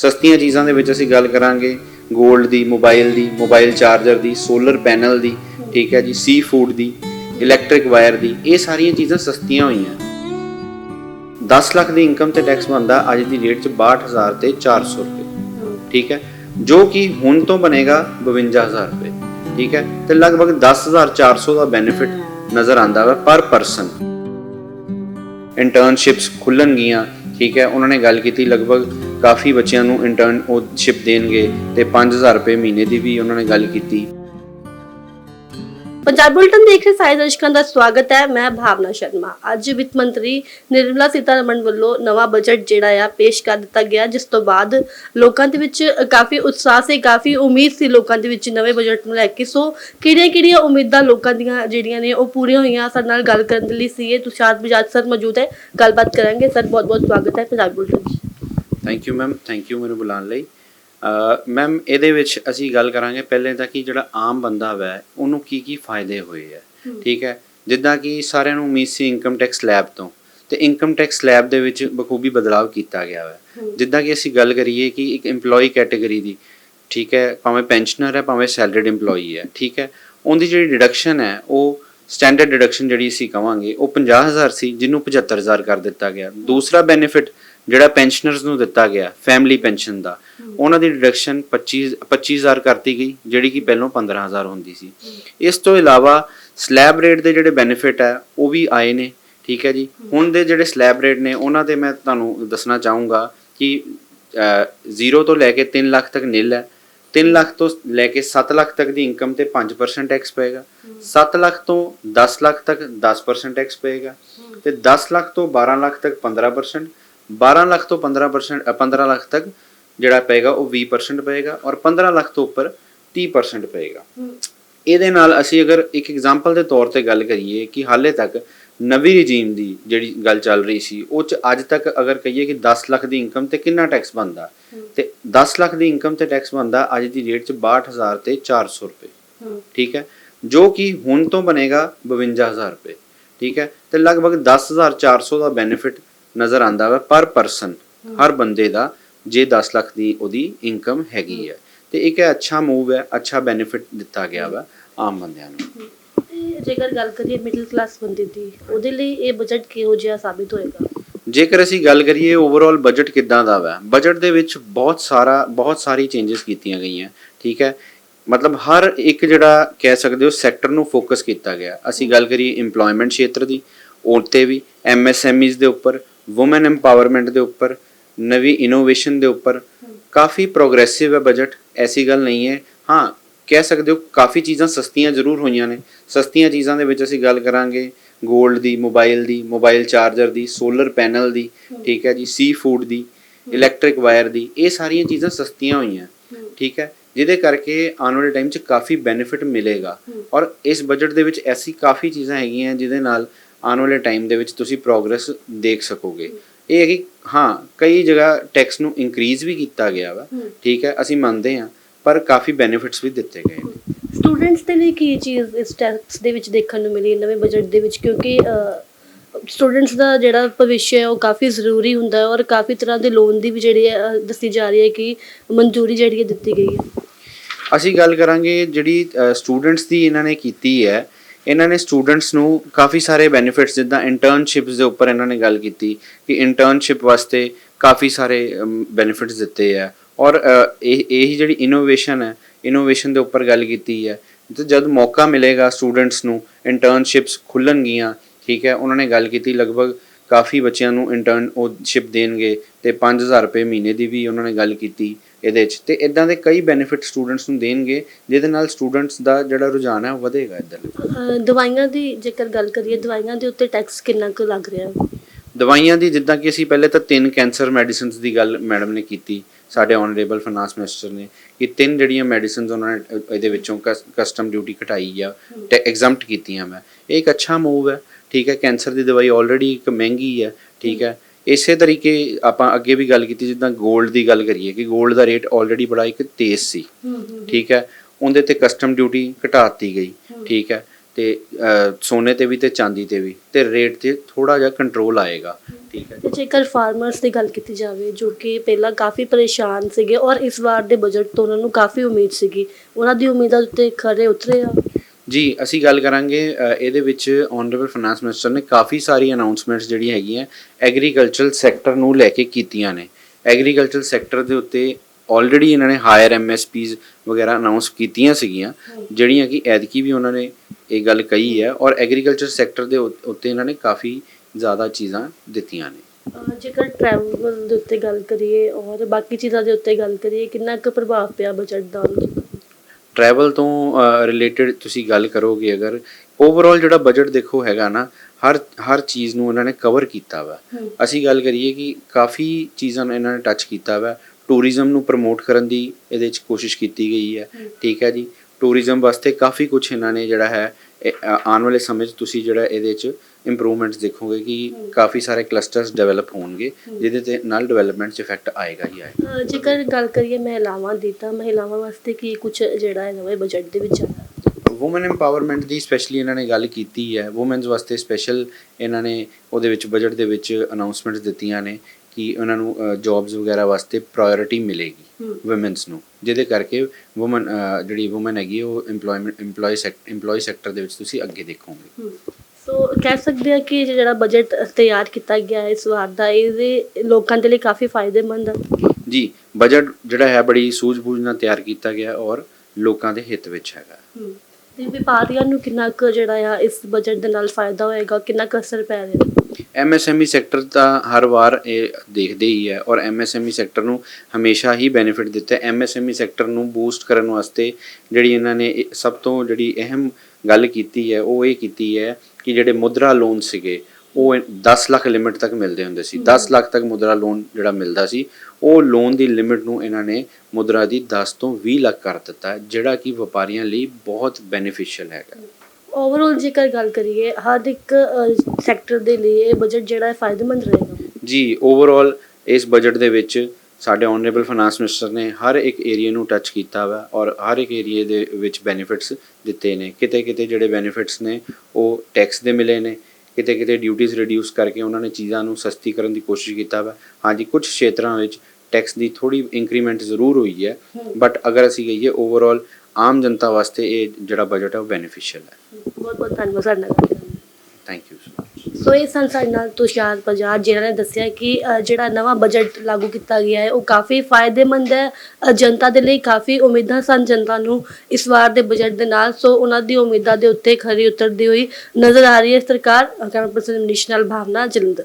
ਸਸਤੀਆਂ ਚੀਜ਼ਾਂ ਦੇ ਵਿੱਚ ਅਸੀਂ ਗੱਲ ਕਰਾਂਗੇ। 골ਡ ਦੀ ਮੋਬਾਈਲ ਦੀ ਮੋਬਾਈਲ ਚਾਰਜਰ ਦੀ ਸੋਲਰ ਪੈਨਲ ਦੀ, ਠੀਕ ਹੈ ਜੀ ਸੀ ਫੂਡ ਦੀ ਇਲੈਕਟ੍ਰਿਕ ਵਾਇਰ ਦੀ, ਇਹ ਸਾਰੀਆਂ ਚੀਜ਼ਾਂ ਸਸਤੀਆਂ ਹੋਈਆਂ। 10 ਲੱਖ ਦੀ ਇਨਕਮ ਤੇ ਟੈਕਸ ਬਣਦਾ ਅੱਜ ਦੀ ਡੇਟ 'ਚ 62000 ਤੇ 400 ਰੁਪਏ, ਠੀਕ ਹੈ? ਜੋ ਕਿ ਹੁਣ ਤੋਂ ਬਣੇਗਾ 52000 ਰੁਪਏ, ਠੀਕ ਹੈ? ਤੇ ਲਗਭਗ 10400 ਦਾ ਬੈਨੀਫਿਟ ਨਜ਼ਰ ਆਂਦਾ ਵਾ ਪਰ ਪਰਸਨ ਇੰਟਰਨਸ਼ਿਪਸ ਖੁੱਲਣਗੀਆਂ, ਠੀਕ ਹੈ? ਉਹਨਾਂ ਨੇ ਗੱਲ ਕੀਤੀ ਲਗਭਗ ਕਾਫੀ ਬੱਚਿਆਂ ਨੂੰ ਇੰਟਰਨਸ਼ਿਪ ਦੇਣਗੇ ਤੇ 5000 ਰੁਪਏ ਮਹੀਨੇ ਦੀ ਵੀ ਉਹਨਾਂ ਨੇ ਗੱਲ ਕੀਤੀ। ਪੰਜਾਬ ਬੁਲਟਨ ਦੇਖ ਰਹੇ ਸਾਰੇ ਦਰਸ਼ਕਾਂ ਦਾ ਸਵਾਗਤ ਹੈ, ਮੈਂ ਭਾਵਨਾ ਸ਼ਰਮਾ। ਅੱਜ ਵਿੱਤ ਮੰਤਰੀ ਨਿਰਮਲਾ ਸੀਤਾਰਮਣ ਵੱਲੋਂ ਨਵਾਂ ਬਜਟ ਜਿਹੜਾ ਆ ਪੇਸ਼ ਕਰ ਦਿੱਤਾ ਗਿਆ, ਜਿਸ ਤੋਂ ਬਾਅਦ ਲੋਕਾਂ ਦੇ ਵਿੱਚ ਕਾਫੀ ਉਤਸ਼ਾਹ ਸੀ, ਕਾਫੀ ਉਮੀਦ ਸੀ ਲੋਕਾਂ ਦੇ ਵਿੱਚ ਨਵੇਂ ਬਜਟ ਨੂੰ ਲੈ ਕੇ। ਸੋ ਕਿਹੜੀਆਂ-ਕਿਹੜੀਆਂ ਉਮੀਦਾਂ ਲੋਕਾਂ ਦੀਆਂ ਜਿਹੜੀਆਂ ਨੇ ਉਹ ਪੂਰੀਆਂ ਹੋਈਆਂ? ਸਾਡੇ ਨਾਲ ਗੱਲ ਕਰਨ ਦੇ ਲਈ ਸੀਏ ਤੁਸ਼ਾਰ ਬਜਾਜ ਸਰ ਮੌਜੂਦ ਹੈ। ਗੱਲਬਾਤ ਕਰਾਂਗੇ। ਸਰ, ਬਹੁਤ-ਬਹੁਤ ਸਵਾਗਤ ਹੈ Punjab bulletin thank you ma'am thank you ਮੈਨੂੰ ਬੁਲਾਉਣ ਲਈ। ਮੈਮ ਇਹਦੇ ਵਿੱਚ ਅਸੀਂ ਗੱਲ ਕਰਾਂਗੇ ਪਹਿਲੇ ਤਾਂ ਕਿ ਜਿਹੜਾ ਆਮ ਬੰਦਾ ਹੈ ਉਹਨੂੰ ਕੀ ਕੀ ਫਾਇਦੇ ਹੋਏ ਹੈ। ਠੀਕ ਹੈ? ਜਿੱਦਾਂ ਕਿ ਸਾਰਿਆਂ ਨੂੰ ਉਮੀਦ ਸੀ ਇਨਕਮ ਟੈਕਸ ਸਲੈਬ ਤੋਂ। ਤੇ ਇਨਕਮ ਟੈਕਸ ਸਲੈਬ ਦੇ ਵਿੱਚ ਬਖੂਬੀ ਬਦਲਾਅ ਕੀਤਾ ਗਿਆ ਹੈ। ਜਿੱਦਾਂ ਕਿ ਅਸੀਂ ਗੱਲ ਕਰੀਏ ਕਿ ਇੱਕ EMPLOYE ਕੈਟਾਗਰੀ ਦੀ ਠੀਕ ਹੈ? ਭਾਵੇਂ ਪੈਨਸ਼ਨਰ ਹੈ ਭਾਵੇਂ ਸੈਲਰੀਡ EMPLOYE ਹੈ ਠੀਕ ਹੈ? ਉਹਦੀ ਜਿਹੜੀ ਡਿਡਕਸ਼ਨ ਹੈ ਉਹ ਸਟੈਂਡਰਡ ਡਿਡਕਸ਼ਨ ਜਿਹੜੀ ਅਸੀਂ ਕਵਾਂਗੇ ਉਹ 50000 ਸੀ ਜਿਹਨੂੰ 75000 ਕਰ ਦਿੱਤਾ ਗਿਆ। ਦੂਸਰਾ ਬੈਨੀਫਿਟ ਜਿਹੜਾ ਪੈਨਸ਼ਨਰਸ ਨੂੰ ਦਿੱਤਾ ਗਿਆ ਫੈਮਿਲੀ ਪੈਨਸ਼ਨ ਦਾ ਉਹਨਾਂ ਦੀ ਡਿਡਕਸ਼ਨ 25 25000 ਕਰਤੀ ਗਈ ਜਿਹੜੀ ਕਿ ਪਹਿਲਾਂ 15000 ਹੁੰਦੀ ਸੀ। ਇਸ ਤੋਂ ਇਲਾਵਾ ਸਲੈਬ ਰੇਟ ਦੇ ਜਿਹੜੇ ਬੈਨੀਫਿਟ ਹੈ ਉਹ ਵੀ ਆਏ ਨੇ ਠੀਕ ਹੈ ਜੀ। ਹੁਣ ਦੇ ਜਿਹੜੇ ਸਲੈਬ ਰੇਟ ਨੇ ਉਹਨਾਂ ਤੇ ਮੈਂ ਤੁਹਾਨੂੰ ਦੱਸਣਾ ਚਾਹੂੰਗਾ ਕਿ 0 ਤੋਂ ਲੈ ਕੇ 3 ਲੱਖ ਤੱਕ ਨਿਲ ਹੈ। 3 ਲੱਖ ਤੋਂ ਲੈ ਕੇ 7 ਲੱਖ ਤੱਕ ਦੀ ਇਨਕਮ ਤੇ 5% ਟੈਕਸ ਪਏਗਾ। 7 ਲੱਖ ਤੋਂ 10 ਲੱਖ ਤੱਕ 10% ਟੈਕਸ ਪਏਗਾ। ਤੇ 10 ਲੱਖ ਤੋਂ 12 ਲੱਖ ਤੱਕ 15% 12 ਲੱਖ ਤੋਂ 15% ਅ, 15 ਲੱਖ ਤੱਕ ਜਿਹੜਾ ਪਏਗਾ ਉਹ 20% ਪਏਗਾ ਔਰ 15 ਲੱਖ ਤੋਂ ਉੱਪਰ 30% ਪਏਗਾ। ਇਹਦੇ ਨਾਲ ਅਸੀਂ ਅਗਰ ਇੱਕ ਐਗਜ਼ਾਮਪਲ ਦੇ ਤੌਰ ਤੇ ਗੱਲ ਕਰੀਏ ਕਿ ਹਾਲੇ ਤੱਕ ਨਵੀਂ ਰਜੀਮ ਦੀ ਜਿਹੜੀ ਗੱਲ ਚੱਲ ਰਹੀ ਸੀ ਉਹ ਚ ਅੱਜ ਤੱਕ ਅਗਰ ਕਹੀਏ ਕਿ 10 ਲੱਖ ਦੀ ਇਨਕਮ ਤੇ ਕਿੰਨਾ ਟੈਕਸ ਬਣਦਾ? ਤੇ 10 ਲੱਖ ਦੀ ਇਨਕਮ ਤੇ ਟੈਕਸ ਬਣਦਾ ਅੱਜ ਦੀ ਡੇਟ ਚ 62000 ਤੇ 400 ਰੁਪਏ। ਠੀਕ ਹੈ? ਜੋ ਕਿ ਹੁਣ ਤੋਂ ਬਣੇਗਾ 52000 ਰੁਪਏ। ਠੀਕ ਹੈ? ਤੇ ਲਗਭਗ 10400 ਦਾ ਬੈਨੀਫਿਟ ਨਜ਼ਰ ਆਂਦਾ ਵਾ ਪਰ ਪਰਸਨ ਹਰ ਬੰਦੇ ਦਾ ਜੇ 10 ਲੱਖ ਦੀ ਉਹਦੀ ਇਨਕਮ ਹੈਗੀ ਹੈ ਤੇ ਇੱਕ ਅੱਛਾ ਮੂਵ ਹੈ ਅੱਛਾ ਬੈਨੀਫਿਟ ਦਿੱਤਾ ਗਿਆ ਵਾ ਆਮ ਬੰਦਿਆਂ ਨੂੰ। ਜੇਕਰ ਗੱਲ ਕਰੀਏ ਮਿਡਲ ਕਲਾਸ ਬੰਦੇ ਦੀ ਉਹਦੇ ਲਈ ਇਹ ਬਜਟ ਕਿਹੋ ਜਿਹਾ ਸਾਬਿਤ ਹੋਏਗਾ? ਜੇਕਰ ਅਸੀਂ ਗੱਲ ਕਰੀਏ ਓਵਰਆਲ ਬਜਟ ਕਿੱਦਾਂ ਦਾ ਵਾ ਬਜਟ ਦੇ ਵਿੱਚ ਬਹੁਤ ਸਾਰਾ ਬਹੁਤ ਸਾਰੀ ਚੇਂਜਸ ਕੀਤੀਆਂ ਗਈਆਂ ਠੀਕ ਹੈ? ਮਤਲਬ ਹਰ ਇੱਕ ਜਿਹੜਾ ਕਹਿ ਸਕਦੇ ਹੋ ਸੈਕਟਰ ਨੂੰ ਫੋਕਸ ਕੀਤਾ ਗਿਆ। ਅਸੀਂ ਗੱਲ ਕਰੀਏ EMPLOYMENT ਖੇਤਰ ਦੀ ਉੱਤੇ ਵੀ MSMEs ਦੇ ਉੱਪਰ ਔਮਨ ਐਮਪਾਵਰਮੈਂਟ ਦੇ ਉੱਪਰ, ਨਵੀਂ ਇਨੋਵੇਸ਼ਨ ਦੇ ਉੱਪਰ, ਕਾਫੀ ਪ੍ਰੋਗਰੈਸਿਵ ਹੈ ਬਜਟ ਐਸੀ ਗੱਲ ਨਹੀਂ ਹੈ। ਹਾਂ, ਕਹਿ ਸਕਦੇ ਹੋ ਕਾਫੀ ਚੀਜ਼ਾਂ ਸਸਤੀਆਂ ਜ਼ਰੂਰ ਹੋਈਆਂ ਨੇ। ਸਸਤੀਆਂ ਚੀਜ਼ਾਂ ਦੇ ਵਿੱਚ ਅਸੀਂ ਗੱਲ ਕਰਾਂਗੇ 골ਡ ਦੀ ਮੋਬਾਈਲ ਦੀ ਮੋਬਾਈਲ ਚਾਰਜਰ ਦੀ ਸੋਲਰ ਪੈਨਲ ਦੀ, ਠੀਕ ਹੈ ਜੀ ਸੀ ਫੂਡ ਦੀ ਇਲੈਕਟ੍ਰਿਕ ਵਾਇਰ ਦੀ, ਇਹ ਸਾਰੀਆਂ ਚੀਜ਼ਾਂ ਸਸਤੀਆਂ ਹੋਈਆਂ। ਠੀਕ ਹੈ, ਜਿਹਦੇ ਕਰਕੇ ਆਉਣ ਵਾਲੇ ਟਾਈਮ 'ਚ ਕਾਫੀ ਬੈਨੀਫਿਟ ਮਿਲੇਗਾ। ਔਰ ਇਸ ਬਜਟ ਦੇ ਵਿੱਚ ਐਸੀ ਕਾਫੀ ਚੀਜ਼ਾਂ ਹੈਗੀਆਂ ਜਿਹਦੇ ਨਾਲ ਆਉਣ ਵਾਲੇ ਟਾਈਮ ਦੇ ਵਿੱਚ ਤੁਸੀਂ ਪ੍ਰੋਗਰੈਸ ਦੇਖ ਸਕੋਗੇ। ਇਹ ਹੈ ਕਿ ਹਾਂ ਕਈ ਜਗ੍ਹਾ ਟੈਕਸ ਨੂੰ ਇਨਕਰੀਜ਼ ਵੀ ਕੀਤਾ ਗਿਆ ਵਾ ਠੀਕ ਹੈ ਅਸੀਂ ਮੰਨਦੇ ਹਾਂ ਪਰ ਕਾਫੀ ਬੈਨੀਫਿਟਸ ਵੀ ਦਿੱਤੇ ਗਏ ਨੇ। ਸਟੂਡੈਂਟਸ ਦੇ ਲਈ ਕੀ ਚੀਜ਼ ਇਸ ਟੈਕਸ ਦੇ ਵਿੱਚ ਦੇਖਣ ਨੂੰ ਮਿਲੀ ਨਵੇਂ ਬਜਟ ਦੇ ਵਿੱਚ? ਕਿਉਂਕਿ ਸਟੂਡੈਂਟਸ ਦਾ ਜਿਹੜਾ ਭਵਿੱਖ ਹੈ ਉਹ ਕਾਫੀ ਜ਼ਰੂਰੀ ਹੁੰਦਾ ਹੈ ਔਰ ਕਾਫੀ ਤਰ੍ਹਾਂ ਦੇ ਲੋਨ ਦੀ ਵੀ ਜਿਹੜੀ ਦੱਸੀ ਜਾ ਰਹੀ ਹੈ ਕਿ ਮਨਜ਼ੂਰੀ ਜਿਹੜੀ ਹੈ ਦਿੱਤੀ ਗਈ ਹੈ। ਅਸੀਂ ਗੱਲ ਕਰਾਂਗੇ ਜਿਹੜੀ ਸਟੂਡੈਂਟਸ ਦੀ ਇਹਨਾਂ ਨੇ ਕੀਤੀ ਹੈ ਇਹਨਾਂ ਨੇ ਸਟੂਡੈਂਟਸ ਨੂੰ ਕਾਫੀ ਸਾਰੇ ਬੈਨੀਫਿਟਸ ਜਿੱਦਾਂ ਇੰਟਰਨਸ਼ਿਪਸ ਦੇ ਉੱਪਰ ਇਹਨਾਂ ਨੇ ਗੱਲ ਕੀਤੀ ਕਿ ਇੰਟਰਨਸ਼ਿਪ ਵਾਸਤੇ ਕਾਫੀ ਸਾਰੇ ਬੈਨੀਫਿਟਸ ਦਿੱਤੇ ਆ। ਔਰ ਅ, ਇਹ ਇਹੀ ਜਿਹੜੀ ਇਨੋਵੇਸ਼ਨ ਹੈ ਇਨੋਵੇਸ਼ਨ ਦੇ ਉੱਪਰ ਗੱਲ ਕੀਤੀ ਹੈ। ਤੇ ਜਦ ਮੌਕਾ ਮਿਲੇਗਾ ਸਟੂਡੈਂਟਸ ਨੂੰ ਇੰਟਰਨਸ਼ਿਪਸ ਖੁੱਲਣਗੀਆਂ ਠੀਕ ਹੈ ਉਹਨਾਂ ਨੇ ਗੱਲ ਕੀਤੀ ਲਗਭਗ ਕਾਫੀ ਬੱਚਿਆਂ ਨੂੰ ਇੰਟਰਨਸ਼ਿਪ ਦੇਣਗੇ ਤੇ 5000 ਰੁਪਏ ਮਹੀਨੇ ਦੀ ਵੀ ਉਹਨਾਂ ਨੇ ਗੱਲ ਕੀਤੀ। ਇਹਦੇ ਵਿੱਚ ਤੇ ਇਦਾਂ ਦੇ ਕਈ ਬੈਨੀਫਿਟ ਸਟੂਡੈਂਟਸ ਨੂੰ ਦੇਣਗੇ ਜਿਹਦੇ ਨਾਲ ਸਟੂਡੈਂਟਸ ਦਾ ਜਿਹੜਾ ਰੁਝਾਨ ਹੈ ਉਹ ਵਧੇਗਾ ਇੱਧਰ। ਦਵਾਈਆਂ ਦੀ ਜੇਕਰ ਗੱਲ ਕਰੀਏ ਦਵਾਈਆਂ ਦੇ ਉੱਤੇ ਟੈਕਸ ਕਿੰਨਾ ਕੁ ਲੱਗ ਰਿਹਾ? ਹੈ ਦਵਾਈਆਂ ਦੀ ਜਿੱਦਾਂ ਕਿ ਅਸੀਂ ਪਹਿਲੇ ਤਾਂ ਤਿੰਨ ਕੈਂਸਰ ਮੈਡੀਸਿਨਸ ਦੀ ਗੱਲ ਮੈਡਮ ਨੇ ਕੀਤੀ ਸਾਡੇ ਆਨਰੇਬਲ ਫਾਈਨਾਂਸ ਮਿਨਿਸਟਰ ਨੇ ਕਿ ਤਿੰਨ ਜਿਹੜੀਆਂ ਮੈਡੀਸਿਨਸ ਉਹਨਾਂ ਨੇ ਇਹਦੇ ਵਿੱਚੋਂ ਕਸਟਮ ਡਿਊਟੀ ਘਟਾਈ ਆ ਤੇ ਐਗਜ਼ੈਂਪਟ ਕੀਤੀਆਂ ਮੈਂ। ਇਹ ਇੱਕ ਅੱਛਾ ਮੂਵ ਹੈ ਠੀਕ ਹੈ ਕੈਂਸਰ ਦੀ ਦਵਾਈ ਆਲਰੇਡੀ ਇੱਕ ਮਹਿੰਗੀ ਹੈ ਠੀਕ ਹੈ ਇਸੇ ਤਰੀਕੇ ਆਪਾਂ ਅੱਗੇ ਵੀ ਗੱਲ ਕੀਤੀ ਜਿੱਦਾਂ 골ਡ ਦੀ ਗੱਲ ਕਰੀਏ ਕਿ 골ਡ ਦਾ ਰੇਟ ਆਲਰੇਡੀ ਬੜਾ ਇੱਕ ਤੇਜ਼ ਸੀ। ਠੀਕ ਹੈ? ਉਹਦੇ ਤੇ ਕਸਟਮ ਡਿਊਟੀ ਘਟਾਤੀ ਗਈ ਠੀਕ ਹੈ? ਤੇ ਸੋਨੇ ਤੇ ਵੀ ਤੇ ਚਾਂਦੀ ਤੇ ਵੀ ਤੇ ਰੇਟ ਤੇ ਥੋੜਾ ਜਿਹਾ ਕੰਟਰੋਲ ਆਏਗਾ। ਠੀਕ ਹੈ? ਤੇ ਜੇਕਰ ਫਾਰਮਰਸ ਦੀ ਗੱਲ ਕੀਤੀ ਜਾਵੇ ਜੋ ਕਿ ਪਹਿਲਾਂ ਕਾਫੀ ਪਰੇਸ਼ਾਨ ਸੀਗੇ ਔਰ ਇਸ ਵਾਰ ਦੇ ਬਜਟ ਤੋਂ ਉਹਨਾਂ ਨੂੰ ਕਾਫੀ ਉਮੀਦ ਸੀਗੀ ਉਹਨਾਂ ਦੀ ਉਮੀਦਾਂ ਉੱਤੇ ਖਰੇ ਉਤਰੇ ਆ? ਜੀ ਅਸੀਂ ਗੱਲ ਕਰਾਂਗੇ ਇਹਦੇ ਵਿੱਚ ਆਨਰੇਬਲ ਫਾਈਨਾਂਸ ਮਿਨਿਸਟਰ ਨੇ ਕਾਫੀ ਸਾਰੀ ਅਨਾਉਂਸਮੈਂਟਸ ਜਿਹੜੀਆਂ ਹੈਗੀਆਂ ਐਗਰੀਕਲਚਰਲ ਸੈਕਟਰ ਨੂੰ ਲੈ ਕੇ ਕੀਤੀਆਂ ਨੇ। ਐਗਰੀਕਲਚਰਲ ਸੈਕਟਰ ਦੇ ਉੱਤੇ ਆਲਰੇਡੀ ਇਹਨਾਂ ਨੇ ਹਾਇਰ ਐਮਐਸਪੀਜ਼ ਵਗੈਰਾ ਅਨਾਉਂਸ ਕੀਤੀਆਂ ਸੀਗੀਆਂ ਜਿਹੜੀਆਂ ਕਿ ਐਤਕੀ ਵੀ ਉਹਨਾਂ ਨੇ ਇਹ ਗੱਲ ਕਹੀ ਹੈ ਔਰ ਐਗਰੀਕਲਚਰ ਸੈਕਟਰ ਦੇ ਉੱਤੇ ਇਹਨਾਂ ਨੇ ਕਾਫੀ ਜ਼ਿਆਦਾ ਚੀਜ਼ਾਂ ਦਿੱਤੀਆਂ ਨੇ। ਜੇਕਰ ਟਰੈਵਲ ਦੇ ਉੱਤੇ ਗੱਲ ਕਰੀਏ ਔਰ ਬਾਕੀ ਚੀਜ਼ਾਂ ਦੇ ਉੱਤੇ ਗੱਲ ਕਰੀਏ ਕਿੰਨਾ ਕੁ ਪ੍ਰਭਾਵ ਪਿਆ ਬਜਟ ਦਾ? ਟਰੈਵਲ ਤੋਂ ਰਿਲੇਟਡ ਤੁਸੀਂ ਗੱਲ ਕਰੋਗੇ ਅਗਰ ਓਵਰਆਲ ਜਿਹੜਾ ਬਜਟ ਦੇਖੋ ਹੈਗਾ ਨਾ ਹਰ ਹਰ ਚੀਜ਼ ਨੂੰ ਉਹਨਾਂ ਨੇ ਕਵਰ ਕੀਤਾ ਵਾ। ਅਸੀਂ ਗੱਲ ਕਰੀਏ ਕਿ ਕਾਫੀ ਚੀਜ਼ਾਂ ਨੂੰ ਇਹਨਾਂ ਨੇ ਟੱਚ ਕੀਤਾ ਵਾ। ਟੂਰਿਜ਼ਮ ਨੂੰ ਪ੍ਰਮੋਟ ਕਰਨ ਦੀ ਇਹਦੇ ਵਿੱਚ ਕੋਸ਼ਿਸ਼ ਕੀਤੀ ਗਈ ਹੈ। ਠੀਕ ਹੈ ਜੀ। ਟੂਰਿਜ਼ਮ ਵਾਸਤੇ ਕਾਫੀ ਕੁਝ ਇਹਨਾਂ ਨੇ ਜਿਹੜਾ ਹੈ ਆਉਣ ਵਾਲੇ ਸਮੇਂ 'ਚ ਤੁਸੀਂ ਜਿਹੜਾ ਇਹਦੇ ਵਿੱਚ ਇੰਪਰੂਵਮੈਂਟਸ ਦੇਖੋਗੇ ਕਿ ਕਾਫੀ ਸਾਰੇ ਕਲਸਟਰਸ ਡਿਵੈਲਪ ਹੋਣਗੇ ਜਿਹਦੇ ਤੇ ਨਾਲ ਡਿਵੈਲਪਮੈਂਟ 'ਚ ਇਫੈਕਟ ਆਏਗਾ ਹੀ ਆਏਗਾ। ਜੇਕਰ ਗੱਲ ਕਰੀਏ ਮਹਿਲਾਵਾਂ ਦੀ ਤਾਂ ਮਹਿਲਾਵਾਂ ਵਾਸਤੇ ਕੀ ਕੁਝ ਜਿਹੜਾ ਹੈ ਨਵੇਂ ਬਜਟ ਦੇ ਵਿੱਚ ਔਮਨ ਐਮਪਾਵਰਮੈਂਟ ਦੀ ਸਪੈਸ਼ਲੀ ਇਹਨਾਂ ਨੇ ਗੱਲ ਕੀਤੀ ਹੈ। ਔਮਨਸ ਵਾਸਤੇ ਸਪੈਸ਼ਲ ਇਹਨਾਂ ਨੇ ਉਹਦੇ ਵਿੱਚ ਬਜਟ ਦੇ ਵਿੱਚ ਅਨਾਉਂਸਮੈਂਟਸ ਦਿੱਤੀਆਂ ਨੇ ਕਿ ਉਹਨਾਂ ਨੂੰ ਜੌਬਸ ਵਗੈਰਾ ਵਾਸਤੇ ਪ੍ਰਾਇੋਰਟੀ ਮਿਲੇਗੀ। ਔਮਨਸ ਨੂੰ। ਜਿਹਦੇ ਕਰਕੇ ਔਮਨ ਜਿਹੜੀ ਔਮਨ ਹੈਗੀ ਉਹ EMPLOYMENT EMPLOYE ਸੈਕਟਰ ਦੇ ਵਿੱਚ ਤੁਸੀਂ ਅੱਗੇ ਦੇਖੋਗੇ। ਸੋ ਕਹਿ ਸਕਦੇ ਆ ਕਿ ਜਿਹੜਾ ਬਜਟ ਤਿਆਰ ਕੀਤਾ ਗਿਆ ਹੈ ਇਸ ਵਾਰ ਦਾ ਇਹਦੇ ਲੋਕਾਂ ਦੇ ਲਈ ਕਾਫੀ ਫਾਇਦੇਮੰਦ ਹੈ ਜੀ ਬਜਟ ਜਿਹੜਾ ਹੈ ਬੜੀ ਸੂਝ-ਬੂਝ ਨਾਲ ਤਿਆਰ ਕੀਤਾ ਗਿਆ ਔਰ ਲੋਕਾਂ ਦੇ ਹਿੱਤ ਵਿੱਚ ਹੈਗਾ। ਤੇ ਵਪਾਰੀਆਂ ਨੂੰ ਕਿੰਨਾ ਕੁ ਜਿਹੜਾ ਆ ਇਸ ਬਜਟ ਦੇ ਨਾਲ ਫਾਇਦਾ ਹੋਏਗਾ ਕਿੰਨਾ ਕੁ ਅਸਰ ਪੈ ਰਿਹਾ? ਐਮਐਸਐਮਈ ਸੈਕਟਰ ਤਾਂ ਹਰ ਵਾਰ ਇਹ ਦੇਖਦੇ ਹੀ ਹੈ ਔਰ ਐਮਐਸਐਮਈ ਸੈਕਟਰ ਨੂੰ ਹਮੇਸ਼ਾ ਹੀ ਬੈਨੀਫਿਟ ਦਿੱਤਾ ਹੈ। ਐਮਐਸਐਮਈ ਸੈਕਟਰ ਨੂੰ ਬੂਸਟ ਕਰਨ ਵਾਸਤੇ ਜਿਹੜੀ ਇਹਨਾਂ ਨੇ ਇਹ ਸਭ ਤੋਂ ਜਿਹੜੀ ਅਹਿਮ ਗੱਲ ਕੀਤੀ ਹੈ ਉਹ ਇਹ ਕੀਤੀ ਹੈ ਕਿ ਜਿਹੜੇ ਮੁਦਰਾ ਲੋਨ ਸੀਗੇ ਉਹ 10 ਲੱਖ ਲਿਮਿਟ ਤੱਕ ਮਿਲਦੇ ਹੁੰਦੇ ਸੀ। 10 ਲੱਖ ਤੱਕ ਮੁਦਰਾ ਲੋਨ ਜਿਹੜਾ ਮਿਲਦਾ ਸੀ ਉਹ ਲੋਨ ਦੀ ਲਿਮਿਟ ਨੂੰ ਇਹਨਾਂ ਨੇ ਮੁਦਰਾ ਦੀ 10 ਤੋਂ 20 ਲੱਖ ਕਰ ਦਿੱਤਾ ਜਿਹੜਾ ਕਿ ਵਪਾਰੀਆਂ ਲਈ ਬਹੁਤ ਬੈਨੀਫੀਸ਼ੀਅਲ ਹੈਗਾ। ਓਵਰਆਲ ਜੇਕਰ ਗੱਲ ਕਰੀਏ ਹਰ ਇੱਕ ਸੈਕਟਰ ਦੇ ਲਈ ਇਹ ਬਜਟ ਜਿਹੜਾ ਹੈ ਫਾਇਦੇਮੰਦ ਰਹੇਗਾ। ਜੀ ਓਵਰਆਲ ਇਸ ਬਜਟ ਦੇ ਵਿੱਚ ਸਾਡੇ ਆਨਰੇਬਲ ਫਾਈਨਾਂਸ ਮਿਨਿਸਟਰ ਨੇ ਹਰ ਇੱਕ ਏਰੀਆ ਨੂੰ ਟੱਚ ਕੀਤਾ ਵਾ ਔਰ ਹਰ ਇੱਕ ਏਰੀਆ ਦੇ ਵਿੱਚ ਬੈਨੀਫਿਟਸ ਦਿੱਤੇ ਨੇ। ਕਿਤੇ ਕਿਤੇ ਜਿਹੜੇ ਬੈਨੀਫਿਟਸ ਨੇ ਉਹ ਟੈਕਸ ਦੇ ਮਿਲੇ ਨੇ। ਕਿਤੇ ਕਿਤੇ ਡਿਊਟੀਆਂ ਰਿਡਿਊਸ ਕਰਕੇ ਉਹਨਾਂ ਨੇ ਚੀਜ਼ਾਂ ਨੂੰ ਸਸਤੀ ਕਰਨ ਦੀ ਕੋਸ਼ਿਸ਼ ਕੀਤਾ ਵਾ। ਹਾਂਜੀ ਕੁਝ ਖੇਤਰਾਂ ਵਿੱਚ ਟੈਕਸ ਦੀ ਥੋੜੀ ਇੰਕਰੀਮੈਂਟ ਜ਼ਰੂਰ ਹੋਈ ਹੈ। ਬਟ ਅਗਰ ਅਸੀਂ ਕਹੀਏ ਓਵਰਆਲ ਆਮ ਜਨਤਾ ਵਾਸਤੇ ਇਹ ਜਿਹੜਾ ਬਜਟ ਹੈ ਉਹ ਬੈਨੀਫੀਸ਼ੀਅਲ ਹੈ। ਬਹੁਤ ਬਹੁਤ ਧੰਨਵਾਦ ਸਾਡੇ। ਥੈਂਕ ਯੂ ਸੋ ਇਹ ਸਨ ਸਾਡੇ ਨਾਲ ਤੁਸ਼ਾਰ ਬਜਾਜ ਜਿਨ੍ਹਾਂ ਨੇ ਦੱਸਿਆ ਕਿ ਅ, ਜਿਹੜਾ ਨਵਾਂ ਬਜਟ ਲਾਗੂ ਕੀਤਾ ਗਿਆ ਹੈ ਉਹ ਕਾਫੀ ਫਾਇਦੇਮੰਦ ਹੈ ਅ, ਜਨਤਾ ਦੇ ਲਈ ਕਾਫੀ ਉਮੀਦਾਂ ਸਨ ਜਨਤਾ ਨੂੰ ਇਸ ਵਾਰ ਦੇ ਬਜਟ ਦੇ ਨਾਲ। ਸੋ ਉਹਨਾਂ ਦੀ ਉਮੀਦਾਂ ਦੇ ਉੱਤੇ ਖਰੀ ਉਤਰਦੀ ਹੋਈ ਨਜ਼ਰ ਆ ਰਹੀ ਹੈ ਸਰਕਾਰ ਕੈਮਰਾ ਪਰਸਨ ਨਿਸ਼ਨਲ ਭਾਵਨਾ ਜਲੰਧਰ।